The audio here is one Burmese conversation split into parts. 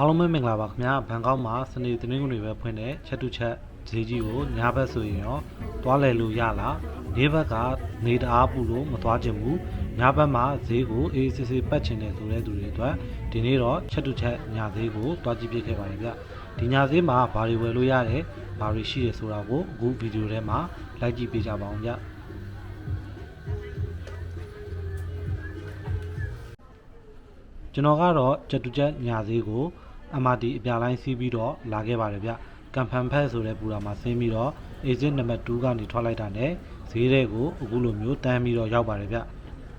အားလုံးပဲမင်္ဂလာပါခင်ဗျာဘန်ကောက်မှာစနေသတင်းတွေပဲဖွင့်တဲ့ချက်တူချက်ဈေးကြီးကိုညဘက်ဆိုရင်ရောသွားလည်လို့ရလားနေ့ဘက်ကနေတအားပူလို့မသွားချင်ဘူးညဘက်မှာဈေးကိုအေးစစ်စစ်ပတ်ချင်တယ်ဆိုတဲ့သူတွေအတွက်ဒီနေ့တော့ချက်တူချက်ညဈေးကိုတွားကြည့်ပြခဲ့ပါတယ်ဗျဒီညဈေးမှာဘာတွေဝယ်လို့ရတယ်ဘာတွေရှိတယ်ဆိုတာကိုအခုဗီဒီယိုထဲမှာလိုက်ကြည့်ပေးကြပါအောင်ဗျကျွန်တော်ကတော့ကြက်တူချက်ညာသေးကို MRT အပြလိုင်းစီးပြီးတော့လာခဲ့ပါတယ်ဗျကံဖန်ဖက်ဆိုတဲ့ပူတာမှာဆင်းပြီးတော့ exit နံပါတ်2ကနေထွက်လိုက်တာနဲ့ဈေးတဲ့ကိုအခုလိုမျိုးတန်းပြီးတော့ရောက်ပါတယ်ဗျ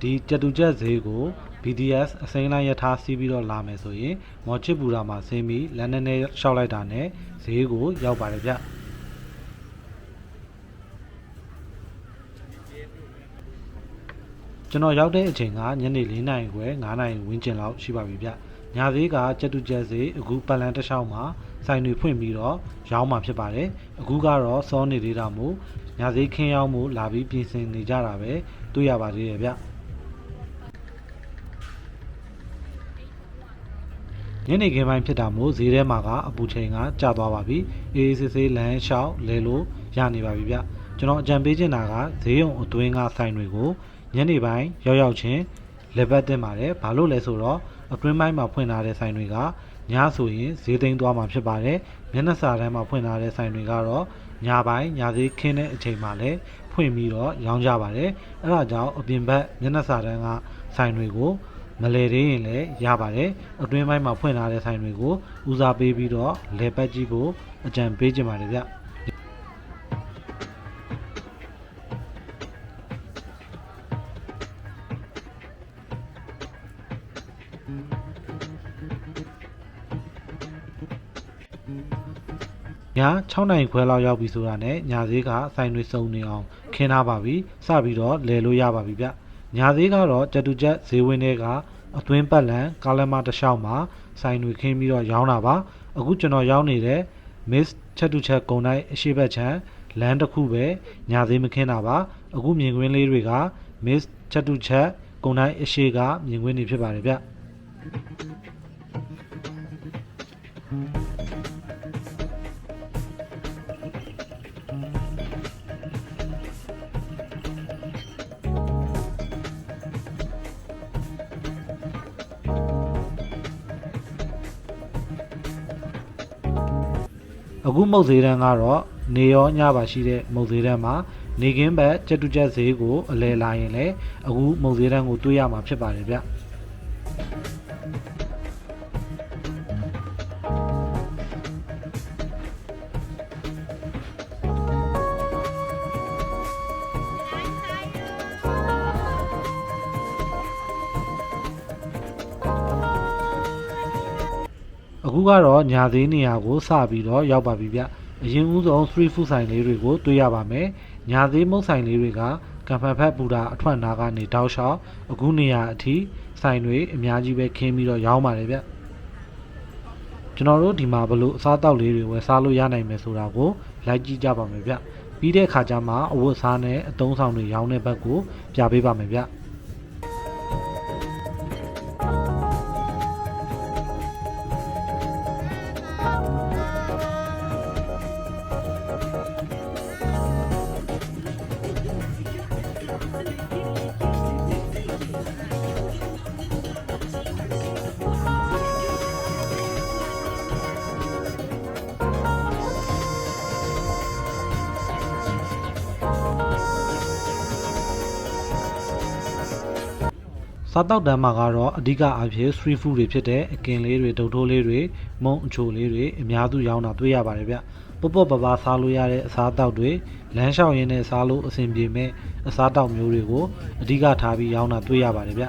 ဒီကြက်တူချက်ဈေးကို BDS အစိမ်းလိုင်းရထားစီးပြီးတော့လာမယ်ဆိုရင်မော်ချစ်ပူတာမှာဆင်းပြီးလမ်းနဲ့နဲ့ရှောက်လိုက်တာနဲ့ဈေးကိုရောက်ပါတယ်ဗျကျွန်တော်ရောက်တဲ့အချိန်ကညနေ4နာရီခွဲ9နာရီဝန်းကျင်လောက်ရှိပါပြီဗျ။ ညာသေးကကြက်တူကြက်စေးအခုပတ်လန်တစ်လျှောက်မှာစိုင်တွေဖွင့်ပြီးတော့ရောင်းမှာဖြစ်ပါတယ်။အခုကတော့စောနေသေးတာမို့ညာသေးခင်းရောက်မှုလာပြီးပြင်ဆင်နေကြတာပဲတွေ့ရပါသေးတယ်ဗျ။ညနေခင်းပိုင်းဖြစ်တာမို့ဈေးထဲမှာကအပူချိန်ကကျသွားပါပြီ။အေးအေးဆေးဆေးလမ်းလျှောက်လဲလို့ရနေပါပြီဗျ။ကျွန်တော်အကြံပေးချင်တာကဈေးရုံအတွင်းကဆိုင်တွေကိုညနေပိုင်းရောက်ရောက်ချင်းလေပတ်တင်ပါတယ်။ဘာလို့လဲဆိုတော့ အတွင်းပိုင်းမှာဖွင့်ထားတဲ့ဆိုင်တွေကညဆိုရင်ဈေးသိမ်းသွားမှာဖြစ်ပါတယ်။မျက်နှာစာတန်းမှာဖွင့်ထားတဲ့ဆိုင်တွေကတော့ညပိုင်းညဈေးခင်းတဲ့အချိန်မှာလည်းဖွင့်ပြီးတော့ရောင်းကြပါတယ်။အဲဒါကြောင့်အပြင်ဘက်မျက်နှာစာတန်းကဆိုင်တွေကိုမလဲသေးရင်လည်းရပါတယ်။အတွင်းပိုင်းမှာဖွင့်ထားတဲ့ဆိုင်တွေကိုဦးစားပေးပြီးတော့လေပတ်ကြည့်ဖို့အကြံပေးချင်ပါတယ်ဗျ။ 6နိုင်ခွဲလောက်ရောက်ပြီဆိုတာနဲ့ညာဈေးကဆိုင်တွေစုံနေအောင်ခင်းထားပါပြီစပြီးတော့လဲလို့ရပါပြီဗျညာဈေးကတော့ကြက်တူချက်ဈေးဝင်းတွေကအတွင်းပတ်လန်ကားလမ်းမတစ်လျှောက်မှာဆိုင်တွေခင်းပြီးတော့ရောင်းတာပါအခုကျွန်တော်ရောင်းနေတဲ့ Miss ချက်တူချက်ဂုံတိုင်းအရှိဘက်ချမ်းလမ်းတစ်ခုပဲညာဈေးမခင်းတာပါအခုမြင်ကွင်းလေးတွေက Miss ချက်တူချက်ဂုံတိုင်းအရှိကမြင်ကွင်းတွေဖြစ်ပါတယ်ဗျ အခုမုတ်ဈေးတန်းကတော့နေရောညပါရှိတဲ့မုတ်ဈေးတန်းမှာနေကင်းဘက်ကြက်တူကြက်ဈေးကိုအလဲလာရင်လည်းအခုမုတ်ဈေးတန်းကိုတွေးရမှာဖြစ်ပါတယ်ဗျ အခုကတော့ညာသေးနေရာကိုစပြီးတော့ရောက်ပါပြီဗျအရင်ဦးဆုံး street food ဆိုင်လေးတွေကိုတွေ့ရပါမယ်ညာသေးမုတ်ဆိုင်လေးတွေကကံဖန်ဖက်ပူတာအထွက်နာကနေတောက်လျှောက်အခုနေရာအထိဆိုင်တွေအများကြီးပဲခင်းပြီးတော့ရောင်းပါတယ်ဗျကျွန်တော်တို့ဒီမှာဘလို့အစားတောက်လေးတွေဝယ်စားလို့ရနိုင်မယ်ဆိုတာကိုလိုက်ကြည့်ကြပါမယ်ဗျပြီးတဲ့အခါကျမှအဝတ်အစားနဲ့အသုံးဆောင်တွေရောင်းတဲ့ဘက်ကိုပြပေးပါမယ်ဗျ စားတောက်တန်းမှာကတော့အဓိကအားဖြင့် street food တွေဖြစ်တဲ့အကင်လေးတွေဒုတ်ထိုးလေးတွေမုံအချိုလေးတွေအများစုရောင်းတာတွေ့ရပါတယ်ဗျပုတ်ပုတ်ပပစားလို့ရတဲ့အစားတောက်တွေလမ်းလျှောက်ရင်းနဲ့စားလို့အဆင်ပြေမဲ့အစားတောက်မျိုးတွေကိုအဓိကထားပြီးရောင်းတာတွေ့ရပါတယ်ဗျ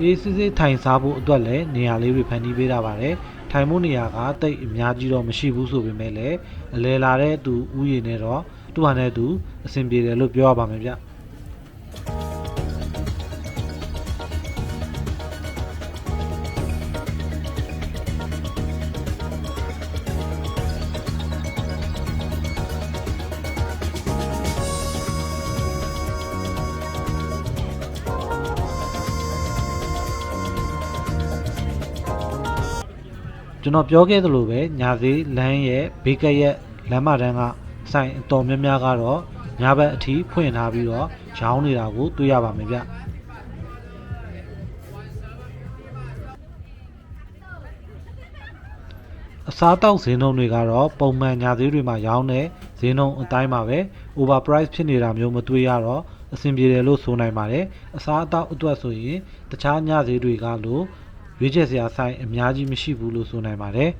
အေးစစ်စစ်ထိုင်စားဖို့အတွက်လည်းနေရာလေးတွေဖန်တီးပေးထားပါတယ်ထိုင်မှုနေရာကတိတ်အများကြီးတော့မရှိဘူးဆိုပေမဲ့လည်းအလဲလာတဲ့သူဥယျာဉ်နဲ့တော့သူ့ဟာနဲ့သူအဆင်ပြေတယ်လို့ပြောရပါမယ်ဗျ ကျွန်တော်ပြောခဲ့သလိုပဲညာသေးလမ်းရဲ့ဘေးကက်ရဲ့လမ်းမတန်းကဆိုင်အတော်များများကတော့ညာဘက်အထိဖွင့်ထားပြီးတော့ရောင်းနေတာကိုတွေ့ရပါမယ်ဗျအစားတောက်ဈေးနှုန်းတွေကတော့ပုံမှန်ညာသေးတွေမှာရောင်းတဲ့ဈေးနှုန်းအတိုင်းပါပဲ over price ဖြစ်နေတာမျိုးမတွေ့ရတော့အဆင်ပြေတယ်လို့ဆိုနိုင်ပါတယ်အစားအသောက်အတွက်ဆိုရင်တခြားညဈေးတွေကလို့ ရွေးချယ်စရာဆိုင်အများကြီးမရှိဘူးလို့ဆိုနိုင်ပါတယ်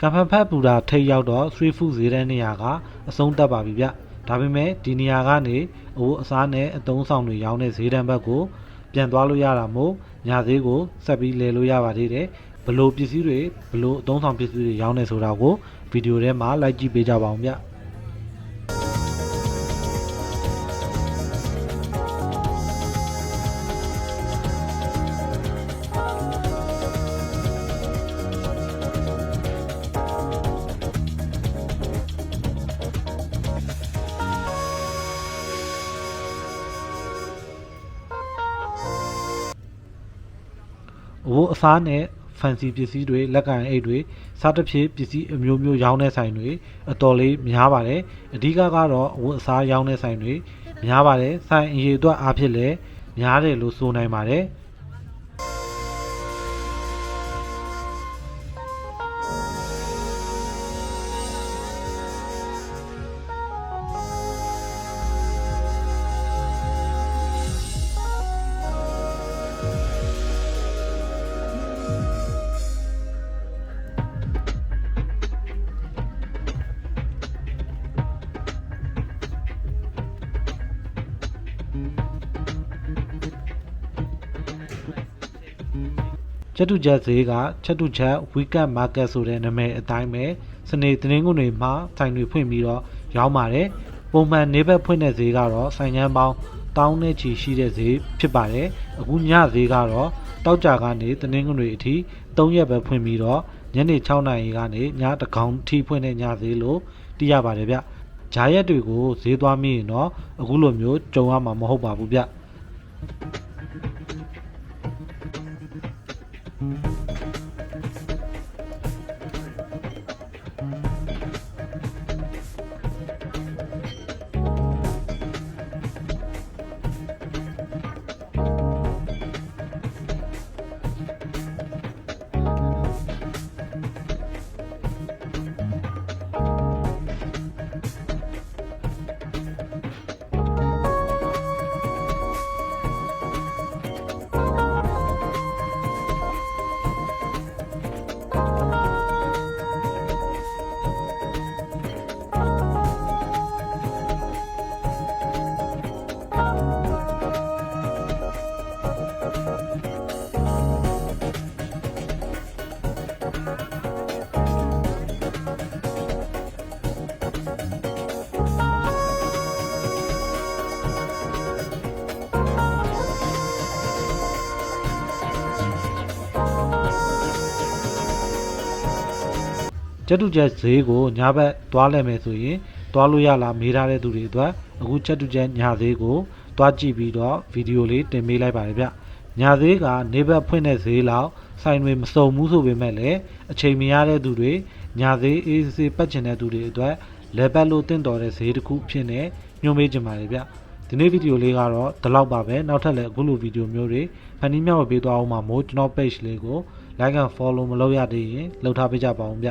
ကံဖန်ဖတ်ပူတာထိတ်ရောက်တော့ street food ဈေးတန်းနေရာကအဆုံးတက်ပါပြီဗျဒါပေမဲ့ဒီနေရာကနေအဝတ်အစားနဲ့အသုံးဆောင်တွေရောင်းတဲ့ဈေးတန်းဘက်ကိုပြန်သွားလို့ရတာမို့ညာဈေးကိုဆက်ပြီးလဲလို့ရပါသေးတယ် ဘလို့ပစ္စည်းတွေဘလို့အသုံးဆောင်ပစ္စည်းတွေရောင်းနေဆိုတာကိုဗီဒီယိုထဲမှာလိုက်ကြည့်ပေးကြပါအောင်ဗျအဝတ်အစားနဲ့ fancy ပစ္စည်းတွေလက်ကန်အိတ်တွေစားတစ်ဖြစ်ပစ္စည်းအမျိုးမျိုးရောင်းတဲ့ဆိုင်တွေအတော်လေးများပါတယ်အဓိကကတော့အဝတ်အစားရောင်းတဲ့ဆိုင်တွေများပါတယ်ဆိုင်အရေးအတွက်အားဖြင့်လည်းများတယ်လို့ဆိုနိုင်ပါတယ် ချက်တူချက်ဈေးကချက်တူချက် weekend market ဆိုတဲ့နာမည်အတိုင်းပဲစနေသတင်းကုန်တွေမှာဆိုင်တွေဖွင့်ပြီးတော့ရောင်းပါတယ်ပုံမှန်နေဘက်ဖွင့်တဲ့ဈေးကတော့ဆိုင်ငန်းပေါင်းတောင်းနဲ့ချီရှိတဲ့ဈေးဖြစ်ပါတယ်အခုညဈေးကတော့တောက်ကြကနေသတင်းကုန်တွေအထိ၃ရက်ပဲဖွင့်ပြီးတော့ညနေ6နာရီကနေညတကောင်ထိဖွင့်တဲ့ညဈေးလို့သိရပါတယ်ဗျဂျာရက်တွေကိုဈေးသွားမိရင်တော့အခုလိုမျိုးကြုံရမှာမဟုတ်ပါဘူးဗျ ချက်တူချက်ဈေးကိုညာဘက်သွားလဲမယ်ဆိုရင်သွားလို့ရလားမေးထားတဲ့သူတွေအတွက်အခုချက်တူချက်ညာဈေးကိုသွားကြည့်ပြီးတော့ဗီဒီယိုလေးတင်ပေးလိုက်ပါတယ်ဗျညာဈေးကနေဘက်ဖွင့်တဲ့ဈေးလောက်ဆိုင်တွေမစုံဘူးဆိုပေမဲ့လည်းအချိန်မရတဲ့သူတွေညာဈေးအေးစေးပတ်ချင်တဲ့သူတွေအတွက်လဲပတ်လို့တင့်တော်တဲ့ဈေးတစ်ခုဖြစ်နေညွှန်ပေးကြပါတယ်ဗျဒီနေ့ဗီဒီယိုလေးကတော့ဒီလောက်ပါပဲနောက်ထပ်လည်းအခုလိုဗီဒီယိုမျိုးတွေဖန်တီးမြောက်ပေးသွားအောင်ပါမို့ကျွန်တော် page လေးကို like and follow မလုပ်ရသေးရင်လုပ်ထားပေးကြပါအောင်ဗျ